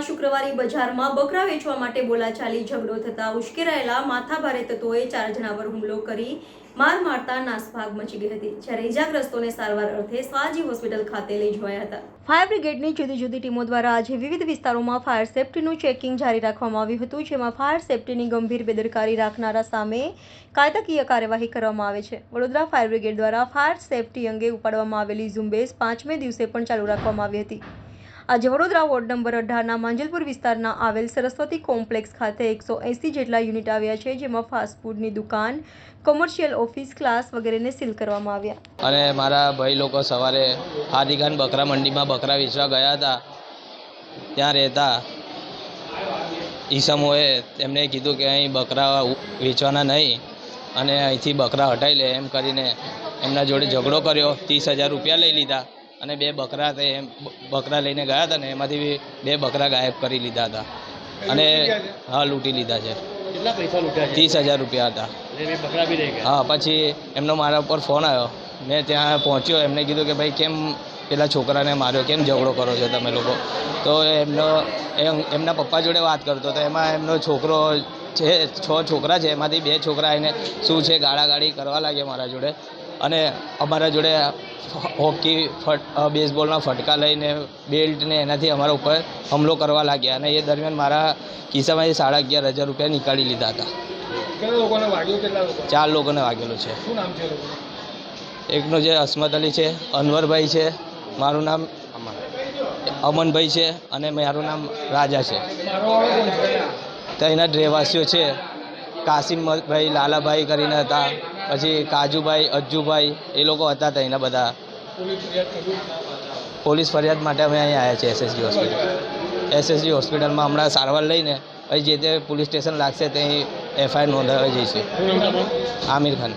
બજારમાં બકરા વેચવા માટે બોલાચાલી ઝઘડો થતા ઉશ્કેરાયેલા માથાભારે તત્વોએ ચાર જણા પર હુમલો કરી માર મારતા નાસભાગ મચી ગઈ હતી, જ્યારે ઇજાગ્રસ્તોને સારવાર અર્થે સ્વાજી હોસ્પિટલ ખાતે લઈ જવાયા હતા. ફાયર બ્રિગેડની જુદી જુદી ટીમો દ્વારા આજે વિવિધ વિસ્તારોમાં ફાયર સેફટીનું ચેકિંગ જારી રાખવામાં આવ્યું હતું, જેમાં ફાયર સેફટીની ગંભીર બેદરકારી રાખનારા સામે કાયદાકીય કાર્યવાહી કરવામાં આવે છે. વડોદરા ફાયર બ્રિગેડ દ્વારા ફાયર સેફટી અંગે ઉપાડવામાં આવેલી ઝુંબેશ પાંચમે દિવસે પણ ચાલુ રાખવામાં આવી હતી. આજે વડોદરા વોર્ડ નંબર અઢારના માંજલપુર વિસ્તારના આવેલ સરસ્વતી કોમ્પ્લેક્સ ખાતે એકસો એંસી જેટલા યુનિટ આવ્યા છે, જેમાં ફાસ્ટફૂડની દુકાન કોમર્શિયલ ઓફિસ ક્લાસ વગેરેને સીલ કરવામાં આવ્યા. અને મારા ભાઈ લોકો સવારે હાદીખાન બકરા મંડીમાં બકરા વેચવા ગયા હતા. ત્યાં રહેતા ઈસમોએ તેમને કીધું કે અહીં બકરા વેચવાના નહીં અને અહીંથી બકરા હટાવી લે એમ કરીને એમના જોડે ઝઘડો કર્યો, ત્રીસ હજાર રૂપિયા લઈ લીધા. અને બે બકરા તે એમ બકરા લઈને ગયા હતા ને એમાંથી બે બકરા ગાયબ કરી લીધા હતા. અને હા લૂંટી લીધા છે. કેટલા પૈસા લૂંટ્યા ત્રીસ હજાર રૂપિયા હતા. બકરા બી લઈ ગયા? હા પછી એમનો મારા ઉપર ફોન આવ્યો. મેં ત્યાં પહોંચ્યો એમને કીધું કે ભાઈ કેમ પેલા છોકરાને માર્યો? કેમ ઝઘડો કરો છો તમે લોકો? તો એમનો એમના પપ્પા જોડે વાત કરતો હતો. એમાં એમનો છોકરો છે છ છોકરા છે. એમાંથી બે છોકરા એને શું છે ગાળાગાળી કરવા લાગ્યા મારા જોડે. અને અમારા જોડે હોકી ફટ બેઝબોલના ફટકા લઈને બેલ્ટને એનાથી અમારા ઉપર હુમલો કરવા લાગ્યા અને એ દરમિયાન મારા ખિસ્સામાંથી સાડા અગિયાર હજાર રૂપિયા નીકાળી લીધા હતા. ચાર લોકોને વાગેલું છે? એકનો જે અસમત અલી છે અનવરભાઈ છે મારું નામ અમનભાઈ છે અને મારું નામ રાજા છે. મારવાવાળો તો એના જ રહેવાસીઓ છે કાસિમભાઈ લાલાભાઈ કરીને હતા. પછી કાજુભાઈ, અજ્જુભાઈ એ લોકો હતા ત્યાં એના બધા. પોલીસ ફરિયાદ માટે અમે અહીં આવ્યા છીએ એસએસજી હોસ્પિટલ. એસએસજી હોસ્પિટલમાં હમણાં સારવાર લઈને પછી જે તે પોલીસ સ્ટેશન લાગશે, ત્યાં એફઆઈઆર નોંધાવી જઈશું? આમિર ખાન.